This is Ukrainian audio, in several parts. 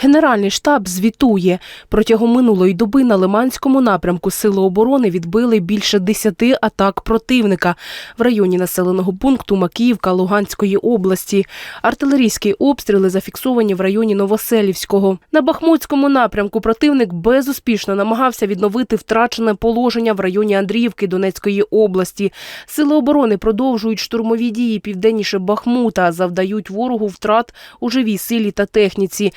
Генеральний штаб звітує. Протягом минулої доби на Лиманському напрямку Сили оборони відбили більше десяти атак противника в районі населеного пункту Макіївка Луганської області. Артилерійські обстріли зафіксовані в районі Новоселівського. На Бахмутському напрямку противник безуспішно намагався відновити втрачене положення в районі Андріївки Донецької області. Сили оборони продовжують штурмові дії південніше Бахмута, завдають ворогу втрат у живій силі та техніці,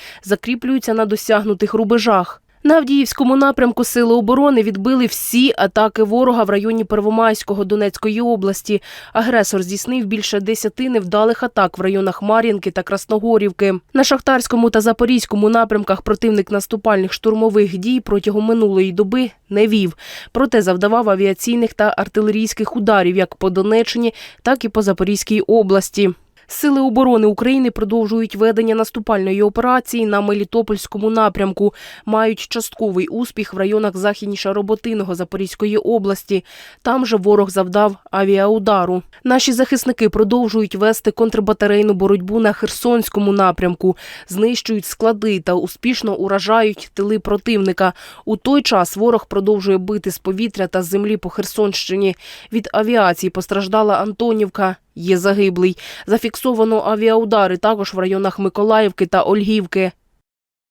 закріплюються на досягнутих рубежах. На Авдіївському напрямку Сили оборони відбили всі атаки ворога в районі Первомайського Донецької області. Агресор здійснив більше десяти невдалих атак в районах Мар'їнки та Красногорівки. На Шахтарському та Запорізькому напрямках противник наступальних штурмових дій протягом минулої доби не вів. Проте завдавав авіаційних та артилерійських ударів як по Донеччині, так і по Запорізькій області. Сили оборони України продовжують ведення наступальної операції на Мелітопольському напрямку. Мають частковий успіх в районах західніше Роботиного Запорізької області. Там же ворог завдав авіаудару. Наші захисники продовжують вести контрбатарейну боротьбу на Херсонському напрямку, знищують склади та успішно уражають тили противника. У той час ворог продовжує бити з повітря та з землі по Херсонщині. Від авіації постраждала Антонівка. Є загиблий. Зафіксовано авіаудари також в районах Миколаївки та Ольгівки.